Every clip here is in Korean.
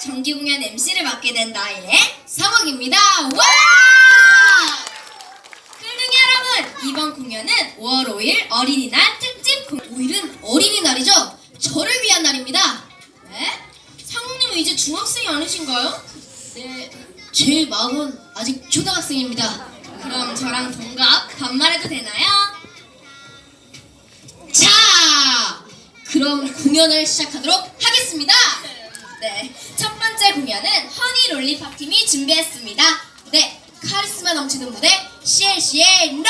정기 공연 MC를 맡게 된 나의 성욱입니다. 와! 끌둥이 여러분, 이번 공연은 5월 5일 어린이날 특집 공연. 5일은 어린이날이죠? 저를 위한 날입니다. 네? 성욱님은 이제 중학생이 아니신가요? 네, 제 마음은 아직 초등학생입니다. 그럼 저랑 동갑 반말해도 되나요? 자, 그럼 공연을 시작하도록 하겠습니다. 네, 첫 번째 공연은 허니 롤리팝 팀이 준비했습니다. 네, 카리스마 넘치는 무대 CLC의 NO!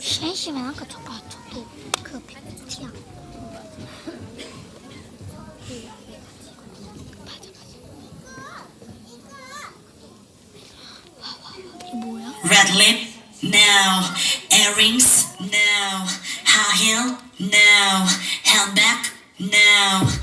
CNC면 아까 저거 저도 그 팩트야. 이게 뭐야? Red lip, no. Earrings, no. High heel, no. Held back? no.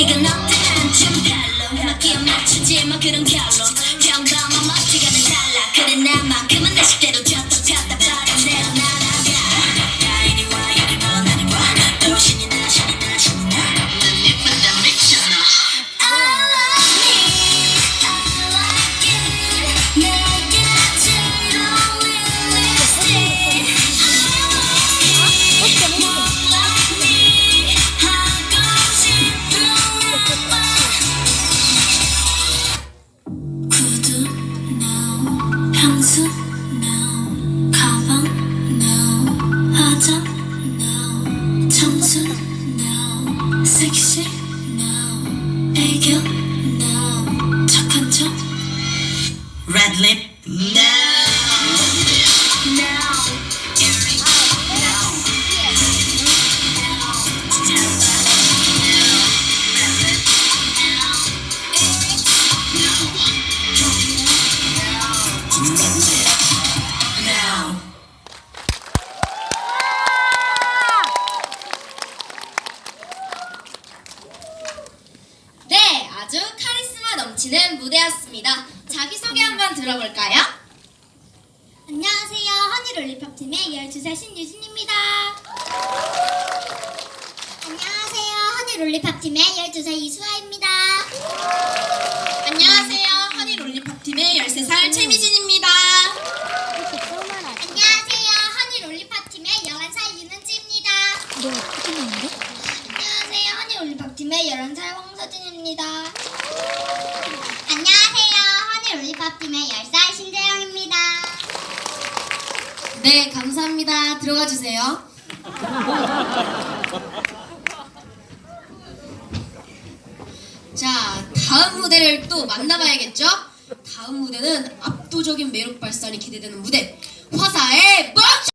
Yeah. 이 향수 no. 가방 no. 화장 no. 청순 no. 섹시 no. 애교 아주 카리스마 넘치는 무대였습니다. 자기소개 한번 들어볼까요? 안녕하세요. 허니롤리팝 팀의 12살 신유진입니다. 안녕하세요. 허니롤리팝 팀의 12살 이수아입니다. 안녕하세요. 허니 롤리팝 팀의 13살 최미진입니다. 안녕하세요. 허니롤리팝 팀의 11살 윤은지입니다. 안녕하세요. 허니롤리팝 팀의 11살 황 서진입니다. 안녕하세요. 허니롤리팝 팀의 10살 신재영입니다. 네, 감사합니다. 들어가 주세요. 자, 다음 무대를 또 만나봐야겠죠? 다음 무대는 압도적인 매력 발산이 기대되는 무대. 화사의 멈춰!